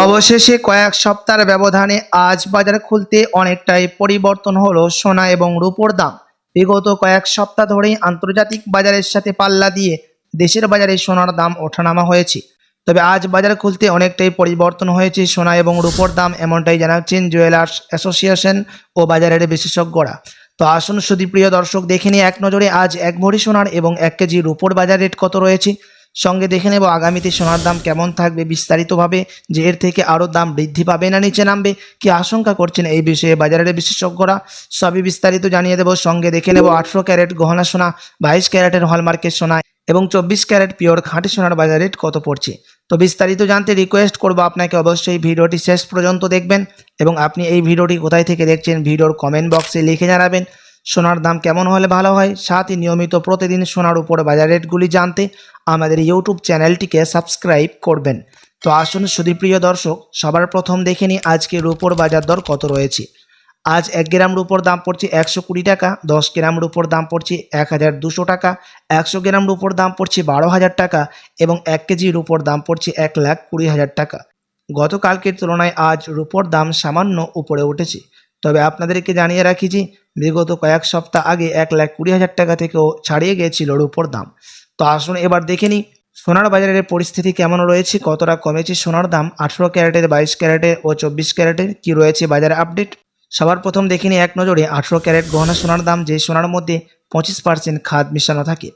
অবশেষে কয়েক সপ্তাহের ব্যবধানে আজ বাজার খুলতে অনেকটাই পরিবর্তন হলো সোনা এবং রূপোর দাম। বিগত কয়েক সপ্তাহ ধরেই আন্তর্জাতিক বাজারের সাথে পাল্লা দিয়ে দেশের বাজারে সোনার দাম ওঠানামা হয়েছে। তবে আজ বাজার খুলতে অনেকটাই পরিবর্তন হয়েছে সোনা এবং রূপোর দাম, এমনটাই জানাচ্ছেন জুয়েলার্স অ্যাসোসিয়েশন ও বাজারের বিশেষজ্ঞরা। তো আসুন সুদী প্রিয় দর্শক, দেখে নিয়ে এক নজরে আজ এক ভরি সোনার এবং এক কেজি রূপোর বাজার রেট কত রয়েছে। সঙ্গে দেখে নেব আগামীতে সোনার দাম কেমন থাকবে বিস্তারিতভাবে, যে এর থেকে আরও দাম বৃদ্ধি পাবে না নিচে নামবে, কি আশঙ্কা করছেন এই বিষয়ে বাজারের বিশেষজ্ঞরা? সবই বিস্তারিত জানিয়ে দেব। সঙ্গে দেখে নেব আঠেরো ক্যারেট গহনা সোনা, বাইশ ক্যারেটের হলমার্কের সোনা এবং চব্বিশ ক্যারেট পিওর খাঁটি সোনার বাজার রেট কত পড়ছে? তো বিস্তারিত জানতে রিকোয়েস্ট করব আপনাকে অবশ্যই ভিডিওটি শেষ পর্যন্ত দেখবেন এবং আপনি এই ভিডিওটি কোথায় থেকে দেখছেন, ভিডিওর কমেন্ট বক্সে লিখে জানাবেন। সোনার দাম কেমন হলে ভালো হয়? সাথে নিয়মিত প্রতিদিন সোনার উপর বাজার রেটগুলি জানতে আমাদের ইউটিউব চ্যানেলটিকে সাবস্ক্রাইব করবেন। তো আসুন সুদীপ্রিয় দর্শক, সবার প্রথম দেখে নিই আজকে রূপোর বাজার দর কত রয়েছে। আজ এক গ্রাম রূপোর দাম পড়ছে একশো কুড়ি টাকা, দশ গ্রাম রূপোর দাম পড়ছে এক হাজার দুশো টাকা, একশো গ্রাম রূপোর দাম পড়ছে বারো হাজার টাকা এবং এক কেজি রূপোর দাম পড়ছে এক লাখ কুড়ি হাজার টাকা। গতকালকের তুলনায় আজ রূপোর দাম সামান্য উপরে উঠেছে। তবে আপনাদেরকে জানিয়ে রাখি যে বিগত কয়েক সপ্তাহ আগে এক লাখ কুড়ি হাজার টাকা থেকেও ছাড়িয়ে গিয়েছিল রূপোর দাম। তো আসুন এবার দেখে নিই সোনার বাজারের পরিস্থিতি কেমন রয়েছে, কতটা কমেছে সোনার দাম, আঠেরো ক্যারেটের, বাইশ ক্যারেটের ও চব্বিশ ক্যারেটের, কি রয়েছে বাজারে আপডেট সবার প্রথম দেখে এক নজরে আঠেরো ক্যারেট গহনা সোনার দাম, যে সোনার মধ্যে পঁচিশ পার্সেন্ট খাদ মিশানো থাকে।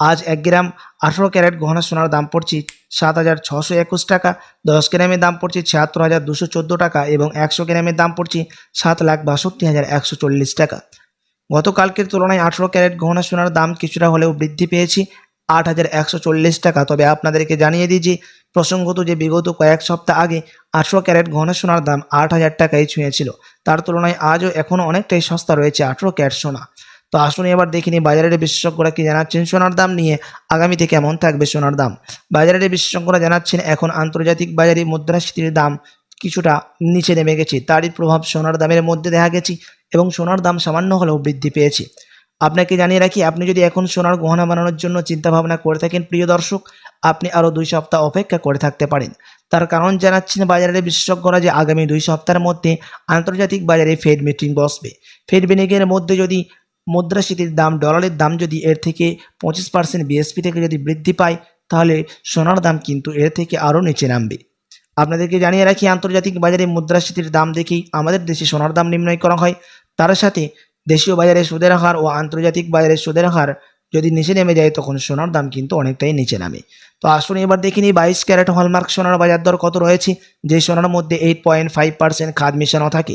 আজ এক গ্রাম আঠেরো ক্যারেট গহনা সোনার দাম পড়ছে সাত হাজার ছশো একুশ টাকা, দশ গ্রামের দাম পড়ছে ছিয়াত্তর হাজার দুশো চোদ্দ টাকা এবং একশো গ্রামের দাম পড়ছে সাত লাখ বাষট্টি হাজার একশো চল্লিশ টাকা। গতকালকের তুলনায় আঠেরো ক্যারেট গহনা সোনার দাম কিছুটা হলেও বৃদ্ধি পেয়েছে আট হাজার একশো চল্লিশ টাকা। তবে আপনাদেরকে জানিয়ে দিই যে, প্রসঙ্গত যে বিগত কয়েক সপ্তাহ আগে আঠেরো ক্যারেট গহনা সোনার দাম আট হাজার টাকায় ছুঁয়েছিল। তার তুলনায় আজও এখনও অনেকটাই সস্তা রয়েছে আঠেরো ক্যারেট সোনা। তো আসুন এবার দেখিনি বাজারের বিশেষজ্ঞরা কি জানাচ্ছেন, সোনার দাম নিয়ে আগামীতে কেমন থাকবে সোনার দাম? বাজারের বিশেষজ্ঞরা জানাচ্ছেন, এখন আন্তর্জাতিক বাজারে মুদ্রাস্ফীতির দাম কিছুটা নিচে নেমে গেছে। তারই প্রভাব সোনার দামের মধ্যে দেখা গেছে এবং সোনার দাম সামান্য হলেও বৃদ্ধি পেয়েছে। আপনাকে জানিয়ে রাখি, আপনি যদি এখন সোনার গহনা বানানোর জন্য চিন্তা ভাবনা করে থাকেন, প্রিয় দর্শক, আপনি আরও দুই সপ্তাহ অপেক্ষা করে থাকতে পারেন। তার কারণ জানাচ্ছেন বাজারের বিশেষজ্ঞরা যে আগামী দুই সপ্তাহের মধ্যে আন্তর্জাতিক বাজারে ফেড মিটিং বসবে। ফেড মিটিংয়ের মধ্যে যদি মুদ্রাস্ফীতির দাম ডলারের দাম যদি এর থেকে পঁচিশ পার্সেন্ট বিএসপি থেকে যদি বৃদ্ধি পায়, তাহলে সোনার দাম কিন্তু এর থেকে আরও নিচে নামবে। আপনাদেরকে জানিয়ে রাখি, আন্তর্জাতিক বাজারে মুদ্রাস্ফীতির দাম দেখেই আমাদের দেশে সোনার দাম নির্ণয় করা হয়। তার সাথে দেশীয় বাজারে সুদের হার ও আন্তর্জাতিক বাজারে সুদের হার যদি নিচে নেমে যায়, তখন সোনার দাম কিন্তু অনেকটাই নিচে নামে। তো আসুন এবার দেখে নিই, বাইশ ক্যারেট হলমার্ক সোনার বাজার দর কত রয়েছে, যে সোনার মধ্যে এইট পয়েন্ট ফাইভ পার্সেন্ট খাদ মেশানো থাকে।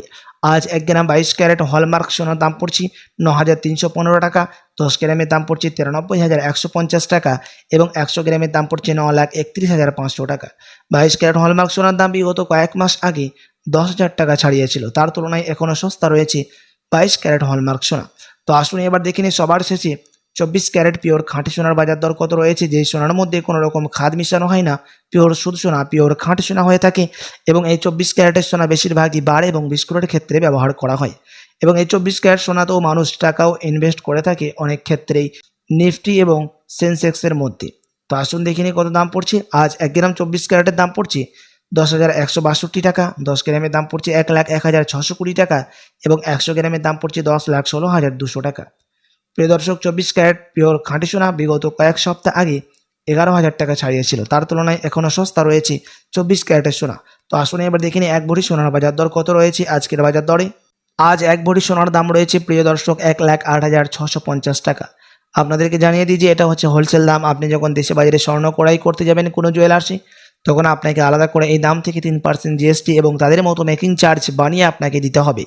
আজ এক গ্রাম বাইশ ক্যারেট হলমার্ক সোনার দাম পড়ছে ন হাজার তিনশো পনেরো টাকা, দশ গ্রামের দাম পড়ছে তিরানব্বই হাজার একশো পঞ্চাশ টাকা এবং একশো গ্রামের দাম পড়ছে ন লাখ একত্রিশ হাজার পাঁচশো টাকা। বাইশ ক্যারেট হলমার্ক সোনার দাম বিগত কয়েক মাস আগে দশ হাজার টাকা ছাড়িয়েছিল, তার তুলনায় এখনও সস্তা রয়েছে বাইশ ক্যারেট হলমার্ক সোনা। তো আসুন এবার দেখে নিই, সবার শেষে চব্বিশ ক্যারেট পিওর খাঁটি সোনার বাজার দর কত রয়েছে? যে সোনার মধ্যে কোনো রকম খাদ মিশানো হয় না, পিওর সুদ সোনা, পিওর খাঁটি সোনা হয়ে থাকে এবং এই চব্বিশ ক্যারেটের সোনা বেশিরভাগই বার এবং বিস্কুটের ক্ষেত্রে ব্যবহার করা হয়। এবং এই চব্বিশ ক্যারেট সোনাতেও মানুষ টাকাও ইনভেস্ট করে থাকে অনেক ক্ষেত্রেই নিফটি এবং সেন্সেক্সের মধ্যে। তো আসুন দেখে নিই কত দাম পড়ছে। আজ এক গ্রাম চব্বিশ ক্যারেটের দাম পড়ছে দশ হাজার একশো বাষট্টি টাকা, দশ গ্রামের দাম পড়ছে এক লাখ এক হাজার ছশো কুড়ি টাকা এবং একশো গ্রামের দাম পড়ছে দশ লাখ ষোলো হাজার দুশো টাকা। প্রিয় দর্শক, চব্বিশ ক্যারেট পিওর খাঁটি সোনা বিগত কয়েক সপ্তাহ আগে এগারো হাজার টাকা ছাড়িয়েছিল। তার তুলনায় এখনও সস্তা রয়েছে চব্বিশ ক্যারেটের সোনা। তো আসুন এবার দেখিনি এক ভরি সোনার বাজার দর কত রয়েছে আজকের বাজার দরে। আজ এক ভরি সোনার দাম রয়েছে, প্রিয় দর্শক, এক লাখ আট হাজার ছশো পঞ্চাশ টাকা। আপনাদেরকে জানিয়ে দিই যে এটা হচ্ছে হোলসেল দাম। আপনি যখন দেশে বাজারে স্বর্ণ ক্রয় করতে যাবেন কোনো জুয়েলার্সে, তখন আপনাকে আলাদা করে এই দাম থেকে তিন পার্সেন্ট জিএসটি এবং তাদের মতো মেকিং চার্জ বানিয়ে আপনাকে দিতে হবে।